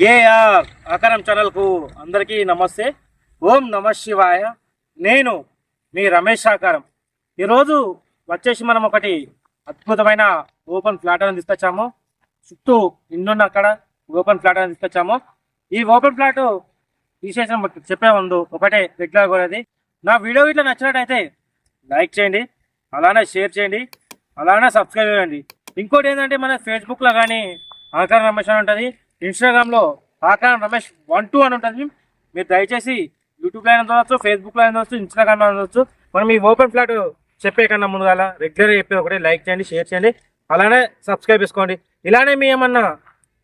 AR ఆకారం ఛానల్కు అందరికీ నమస్తే. ఓం నమ శివాయ. నేను మీ రమేష్ ఆకారం ఈరోజు వచ్చేసి మనం ఒకటి అద్భుతమైన ఓపెన్ ఫ్లాట్ అని తీసుకొచ్చాము. చుట్టూ ఇన్నున్న అక్కడ ఓపెన్ ఫ్లాట్ అని తీసుకొచ్చాము. ఈ ఓపెన్ ఫ్లాట్ విశేషం చెప్పే ముందు ఒకటే రెగ్యులర్ కొనేది నా వీడియో ఇట్లా నచ్చినట్టయితే లైక్ చేయండి అలానే షేర్ చేయండి అలానే సబ్స్క్రైబ్ చేయండి. ఇంకోటి ఏంటంటే మన ఫేస్బుక్లో కానీ ఆకారం రమేష్ అని ఉంటుంది. ఇన్స్టాగ్రామ్లో ఆకారం రమేష్ వన్ టూ అని ఉంటుంది. మీరు దయచేసి యూట్యూబ్లో అయినా చూడవచ్చు ఫేస్బుక్లో అయినా చూడవచ్చు ఇన్స్టాగ్రామ్లో అయినా చూడవచ్చు మనం ఈ ఓపెన్ ఫ్లాట్ చెప్పే కన్నా అలా రెగ్యులర్గా చెప్పేది ఒకటి లైక్ చేయండి షేర్ చేయండి. అలానే సబ్స్క్రైబ్ చేసుకోండి. ఇలానే మీ ఏమన్నా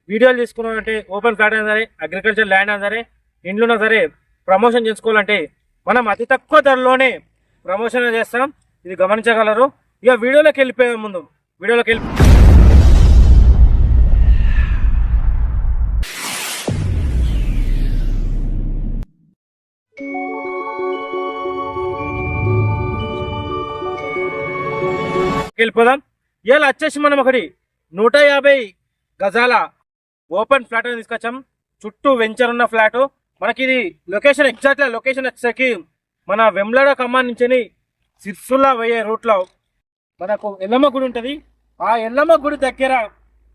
వీడియోలు తీసుకున్నామంటే ఓపెన్ ఫ్లాట్ అయినా సరే అగ్రికల్చర్ ల్యాండ్ అయినా సరే ఇండ్లున్నా సరే ప్రమోషన్ చేసుకోవాలంటే మనం అతి తక్కువ ధరలోనే ప్రమోషన్ చేస్తాం. ఇది గమనించగలరు. ఇక వీడియోలోకి వెళ్ళిపోయే ముందు వీడియోలోకి వెళ్ళి వెళ్ళిపోదాం ఇవాళ వచ్చేసి మనం ఒకటి నూట యాభై గజాల ఓపెన్ ఫ్లాట్ అని తీసుకొచ్చాం. చుట్టూ వెంచర్ ఉన్న ఫ్లాట్. మనకి ఇది లొకేషన్ ఎగ్జాక్ట్గా లొకేషన్ వచ్చేసరికి మన వెమ్లడ ఖమ్మం నుంచి సిర్సుల్లా పోయే రూట్లో మనకు ఎల్లమ్మ గుడి ఉంటుంది. ఆ ఎల్లమ్మ గుడి దగ్గర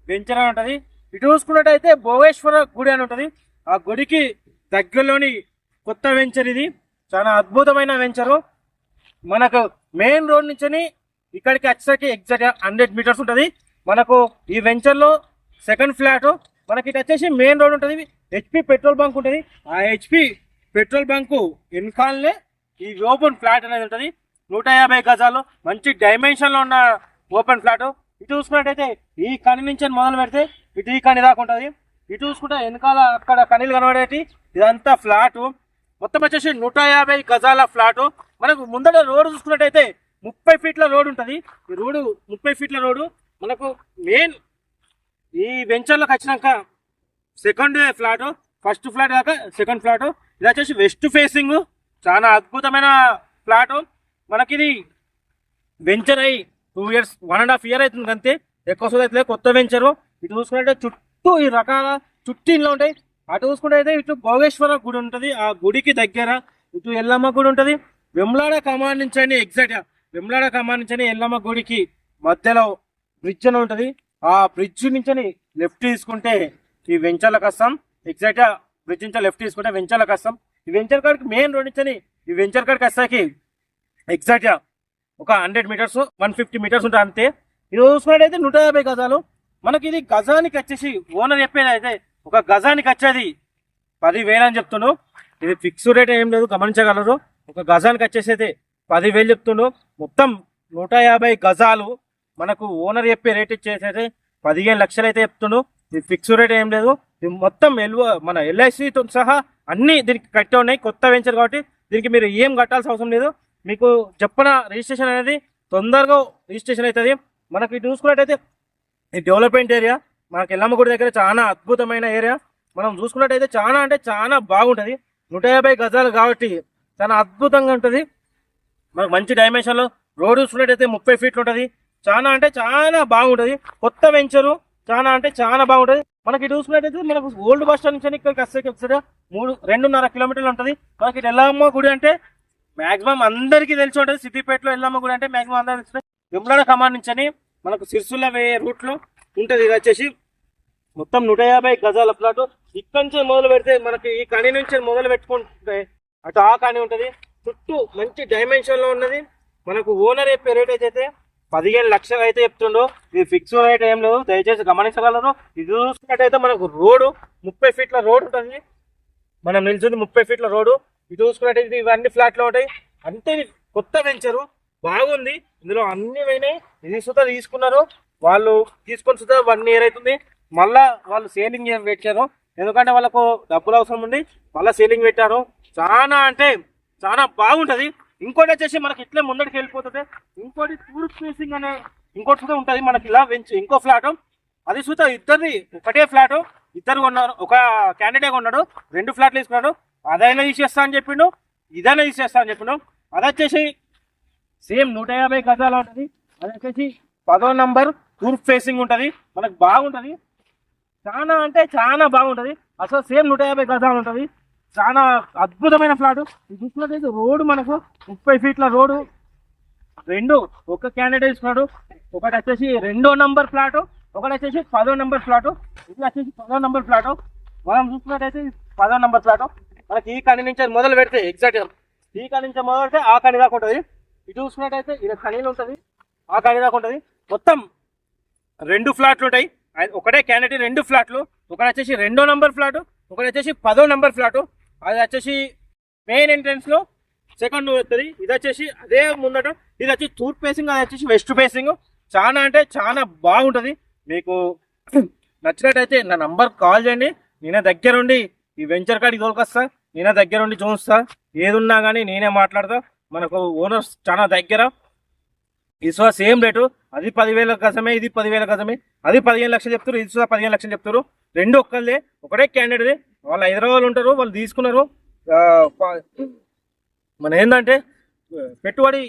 వెంచర్ అని ఉంటుంది. ఇటు చూసుకున్నట్టయితే భోగేశ్వర గుడి అని ఉంటుంది. ఆ గుడికి దగ్గరలోని కొత్త వెంచర్ ఇది. చాలా అద్భుతమైన వెంచరు మనకు మెయిన్ రోడ్ నుంచి ఇక్కడికి వచ్చేసరికి ఎగ్జాక్ట్ హండ్రెడ్ మీటర్స్ ఉంటుంది. మనకు ఈ వెంచర్లో సెకండ్ ఫ్లాట్ మనకి ఇటు వచ్చేసి మెయిన్ రోడ్ ఉంటుంది. హెచ్పి పెట్రోల్ బంక్ ఉంటుంది. ఆ హెచ్పి పెట్రోల్ బంకు వెనకాలనే ఈ ఓపెన్ ఫ్లాట్ అనేది ఉంటుంది. నూట యాభై గజాలు మంచి డైమెన్షన్లో ఉన్న ఓపెన్ ఫ్లాట్ ఇటు చూసుకున్నట్టయితే ఈ కని నుంచి మొదలు పెడితే ఇటు ఈ కని దాకా ఉంటుంది. ఇటు చూసుకుంటే వెనకాల అక్కడ కనీలు కనబడేటి. ఇదంతా ఫ్లాటు మొత్తం వచ్చేసి నూట యాభై గజాల ఫ్లాట్ మనకు ముందర రోడ్డు చూసుకున్నట్టయితే ముప్పై ఫీట్ల రోడ్ ఉంటుంది. ఈ రోడ్డు ముప్పై ఫీట్ల రోడ్డు మనకు మెయిన్ ఈ వెంచర్లోకి వచ్చినాక సెకండ్ ఫ్లాట్ ఫస్ట్ ఫ్లాట్ కాక సెకండ్ ఫ్లాట్ ఇది వచ్చేసి వెస్ట్ ఫేసింగ్ చాలా అద్భుతమైన ఫ్లాట్ మనకి ఇది వెంచర్ అయ్యి two years one and half year అవుతుంది అంతే. ఎక్కువ సోది అయితే కొత్త వెంచరు ఇటు చూసుకుంటే చుట్టూ ఈ రకాల చుట్టూ ఇంట్లో ఉంటాయి. అటు చూసుకుంటే అయితే ఇటు భోగేశ్వర గుడి ఉంటుంది. ఆ గుడికి దగ్గర ఇటు ఎల్లమ్మ గుడి ఉంటుంది. వెమ్లాడ కమాండ్ నుంచి అండి ఎగ్జాక్ట్గా వెమ్లాడ కమానించని ఎల్లమ్మ గుడికి మధ్యలో బ్రిడ్జ్ అని ఉంటుంది. ఆ బ్రిడ్జ్ నుంచి లెఫ్ట్ తీసుకుంటే ఈ వెంచర్ల కష్టం ఎగ్జాక్ట్గా బ్రిడ్జ్ నుంచి లెఫ్ట్ తీసుకుంటే వెంచర్ల కష్టం. ఈ వెంచర్ కాడికి మెయిన్ రోడ్ నుంచి ఈ వెంచర్ కాడికి వస్తాకి ఎగ్జాక్ట్ ఒక hundred meters one fifty meters ఉంటుంది అంతే. ఇది చూసుకున్నట్టయితే నూట యాభై గజాలు. మనకి ఇది గజానికి వచ్చేసి ఓనర్ చెప్పేది అయితే ఒక గజానికి వచ్చేది పదివేలు అని చెప్తుండు. ఇది ఫిక్స్ రేట్ ఏం లేదు గమనించగలరు. ఒక గజానికి వచ్చేసి అయితే పదివేలు చెప్తుండు. మొత్తం నూట యాభై గజాలు మనకు ఓనర్ చెప్పే రేట్ ఇచ్చేసి పదిహేను లక్షలు అయితే చెప్తుండు. ఇది ఫిక్స్ రేట్ ఏం లేదు. ఇది మొత్తం ఎల్వ మన ఎల్ఐసితో సహా అన్ని దీనికి కట్టి ఉన్నాయి. కొత్త వెంచర్ కాబట్టి దీనికి మీరు ఏం కట్టాల్సిన అవసరం లేదు. మీకు చెప్పన రిజిస్ట్రేషన్ అనేది తొందరగా రిజిస్ట్రేషన్ అవుతుంది. మనకి ఇటు చూసుకున్నట్టయితే ఈ డెవలప్మెంట్ ఏరియా మనకి ఎల్లమ్మగుడి దగ్గర చాలా అద్భుతమైన ఏరియా. మనం చూసుకున్నట్టయితే చాలా అంటే చాలా బాగుంటుంది. నూట యాభై గజాలు కాబట్టి చాలా అద్భుతంగా ఉంటుంది. మనకు మంచి డైమెన్షన్లో రోడ్ చూసుకున్నట్టయితే ముప్పై ఫీట్లు ఉంటుంది. చాలా అంటే చాలా బాగుంటుంది. కొత్త వెంచరు చాలా అంటే చాలా బాగుంటుంది. మనకి ఇటు చూసుకున్నట్టయితే మనకు ఓల్డ్ బస్ స్టాండ్ నుంచి ఇక్కడికి వస్తే వస్తే మూడు రెండున్నర కిలోమీటర్లు ఉంటుంది. మనకి ఇటు ఎల్లమ్మ గుడి అంటే మాక్సిమం అందరికీ తెలిసి ఉంటుంది. సిద్దిపేటలో ఎల్లమ్మ గుడి అంటే మాక్సిమం అందరికీ తెలిసి విమలాడ కమాండ్ నుంచి మనకు సిర్సుల వేయే రూట్లో ఉంటుంది. ఇది వచ్చేసి మొత్తం నూట యాభై గజాల ప్లాట్ ఇక్కడి నుంచి మొదలు పెడితే మనకి ఈ కణి నుంచి మొదలు పెట్టుకుంటే అటు ఆ కణి ఉంటుంది. చుట్టూ మంచి డైమెన్షన్లో ఉన్నది. మనకు ఓనర్ చెప్పే రేట్ అయితే పదిహేను లక్షలు అయితే చెప్తుండో ఇది ఫిక్స్ రేట్ ఏం లేదు. దయచేసి గమనించగలరు. ఇది చూసుకున్నట్టయితే మనకు రోడ్డు ముప్పై ఫీట్ల రోడ్ ఉంటుంది. మనం నిల్చుంది ముప్పై ఫీట్ల రోడ్డు ఇది చూసుకున్నట్టయితే ఇవన్నీ ఫ్లాట్లు ఉంటాయి. అంతే కొత్త వెంచరు బాగుంది. ఇందులో అన్ని పోయినాయి. ఇది సుతా తీసుకున్నారు. వాళ్ళు తీసుకొని సుతా వన్ ఇయర్ అవుతుంది. మళ్ళా వాళ్ళు సేలింగ్ పెట్టారు. ఎందుకంటే వాళ్ళకు డబ్బులు అవసరం ఉంది. మళ్ళీ సేలింగ్ పెట్టారు. చాలా అంటే చాలా బాగుంటుంది. ఇంకోటి వచ్చేసి మనకి ఇట్లే ముందడికి వెళ్ళిపోతుంది. ఇంకోటి టూరిస్ట్ ఫేసింగ్ అనే ఇంకోటి సుతా ఉంటుంది. మనకి ఇలా వెంచ్ ఇంకో ఫ్లాట్ అది చూత ఇద్దరిది ఒకటే ఫ్లాట్ ఇద్దరు కొన్నారు. ఒక క్యాండిడేట్ కొన్నాడు. రెండు ఫ్లాట్లు తీసుకున్నాడు. అదైనా తీసేస్తా అని చెప్పిండు. ఇదైనా తీసేస్తా అని చెప్పిండు. అది వచ్చేసి సేమ్ నూట యాభై గజాలు ఉంటుంది. అది వచ్చేసి పదో నంబర్ తూర్పు ఫేసింగ్ ఉంటుంది. మనకు బాగుంటుంది. చాలా అంటే చాలా బాగుంటుంది. అసలు సేమ్ నూట యాభై గజాలు ఉంటది. చాలా అద్భుతమైన ఫ్లాట్. ఇది చూసినట్టయితే రోడ్డు మనకు ముప్పై ఫీట్ల రోడ్డు. రెండు ఒక క్యాండిడేట్ ఇస్తున్నాడు ఒకటి వచ్చేసి రెండో నంబర్ ఫ్లాట్ ఒకటి వచ్చేసి పదో నంబర్ ఫ్లాట్ ఇది వచ్చేసి పదో నంబర్ ఫ్లాట్. మనం చూసుకున్నట్టయితే పదో నంబర్ ఫ్లాట్. మనకి ఈ కని నుంచి మొదలు పెడితే ఎగ్జాక్ట్ ఈ కని నుంచి మొదలు పెడితే ఆ కని దాకా ఉంటుంది. ఇటు చూసుకున్నట్టయితే ఇది కనీలు ఉంటుంది. ఆ కని దాకా ఉంటుంది. మొత్తం రెండు ఫ్లాట్లు ఉంటాయి. అది ఒకటే క్యాండిడేట్ రెండు ఫ్లాట్లు. ఒకటి వచ్చేసి రెండో నంబర్ ఫ్లాట్ ఒకటి వచ్చేసి పదో నంబర్ ఫ్లాట్. అది వచ్చేసి మెయిన్ ఎంట్రెన్స్లో సెకండ్ వస్తుంది ఇది వచ్చేసి అదే ముందట ఇది వచ్చి తూర్పు ఫేసింగ్ అది వచ్చేసి వెస్ట్ ఫేసింగ్ చాలా అంటే చాలా బాగుంటుంది. మీకు నచ్చినట్టయితే నా నంబర్ కాల్ చేయండి. నేనే దగ్గరుండి ఈ వెంచర్ కాడికి తోలుకొస్తా. నేనే దగ్గరుండి చూస్తా. ఏదున్నా కానీ నేనే మాట్లాడతా. మనకు ఓనర్స్ చాలా దగ్గర. ఇసువా సేమ్ రేటు. అది పదివేల గజమే ఇది పదివేల గజమే అది పదిహేను లక్షలు చెప్తారు ఇది కూడా పదిహేను లక్షలు చెప్తారు రెండు ఒక్కళ్ళే ఒకటే క్యాండిడేట్ వాళ్ళు హైదరాబాద్ ఉంటారు వాళ్ళు తీసుకున్నారు. మన ఏంటంటే పెట్టుబడి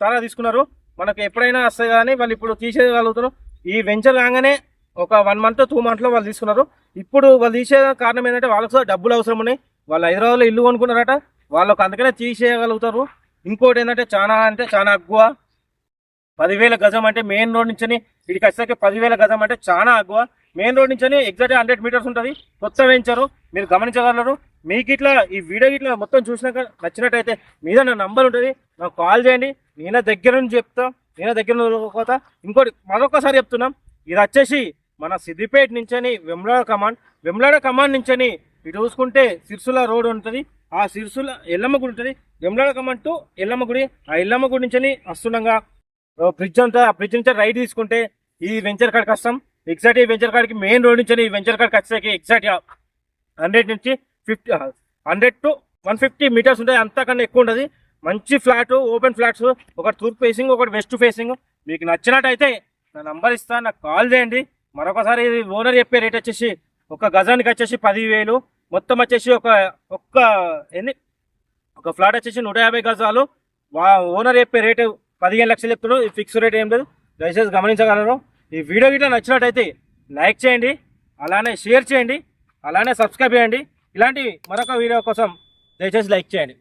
తారా తీసుకున్నారు. మనకు ఎప్పుడైనా వస్తాయి కానీ వాళ్ళు ఇప్పుడు తీసేయగలుగుతారు ఈ వెంచర్ కాగానే ఒక వన్ మంత్ టూ మంత్లో వాళ్ళు తీసుకున్నారు. ఇప్పుడు వాళ్ళు తీసే కారణం ఏంటంటే వాళ్ళకి డబ్బులు అవసరం ఉన్నాయి. వాళ్ళు హైదరాబాద్లో ఇల్లు కొనుక్కున్నారట. వాళ్ళకి అందుకనే తీసేయగలుగుతారు. ఇంకోటి ఏంటంటే చాలా అంటే చాలా ఎక్కువ పదివేల గజం అంటే మెయిన్ రోడ్ నుంచి ఇక్కడికి వచ్చేసరికి పదివేల గజం అంటే చాలా అగ్గువ. మెయిన్ రోడ్ నుంచి ఎగ్జాక్ట్ హండ్రెడ్ మీటర్స్ ఉంటుంది. కొత్త వెంచరు. మీరు గమనించగలరు. మీకు ఇట్లా ఈ వీడియో ఇట్లా మొత్తం చూసినాక నచ్చినట్టయితే మీద నా నంబర్ ఉంటుంది. నాకు కాల్ చేయండి. నేను దగ్గర నుంచి చెప్తా. నేను దగ్గర నుంచి పోతా ఇంకోటి మరొకసారి చెప్తున్నాం. ఇది వచ్చేసి మన సిద్దిపేట నుంచని వెమ్లాడ కమాండ్. వెమ్లాడ కమాండ్ నుంచని ఇటు చూసుకుంటే సిర్సుల రోడ్ ఉంటుంది. ఆ సిర్సుల ఎల్లమ్మ గుడి ఉంటుంది. వెమ్లాడ కమాండ్ టు ఎల్లమ్మ గుడి. ఆ ఎల్లమ్మ గుడి నుంచని వస్తుండగా బ్రిడ్జ్ అంతా ఆ బ్రిడ్జ్ నుంచి రైట్ తీసుకుంటే ఈ వెంచర్ కాడికి వస్తాం ఎగ్జాక్ట్ ఈ వెంచర్ కాడికి మెయిన్ రోడ్ నుంచి ఈ వెంచర్ కాడికి వచ్చేసరికి ఎగ్జాక్ట్ హండ్రెడ్ నుంచి fifty hundred to one fifty meters ఉంటాయి. అంతకన్నా ఎక్కువ ఉంటుంది మంచి ఫ్లాట్ ఓపెన్ ఫ్లాట్స్ ఒకటి తూర్పు ఫేసింగ్ ఒకటి వెస్ట్ ఫేసింగ్. మీకు నచ్చినట్టయితే నా నంబర్ ఇస్తా నాకు కాల్ చేయండి. మరొకసారి ఇది ఓనర్ చెప్పే రేట్ వచ్చేసి ఒక గజానికి వచ్చేసి పదివేలు. మొత్తం వచ్చేసి ఒక ఒక్క ఎన్ని? ఒక ఫ్లాట్ వచ్చేసి నూట యాభై గజాలు. వా ఓనర్ చెప్పే రేటు పదిహేను లక్షలు చెప్తున్నాడు. ఈ ఫిక్స్ రేట్ ఏం లేదు. దయచేసి గమనించగలరు. ఈ వీడియో గిట్లా నచ్చినట్టయితే లైక్ చేయండి. అలానే షేర్ చేయండి. అలానే సబ్స్క్రైబ్ చేయండి. ఇలాంటి మరొక వీడియో కోసం దయచేసి లైక్ చేయండి.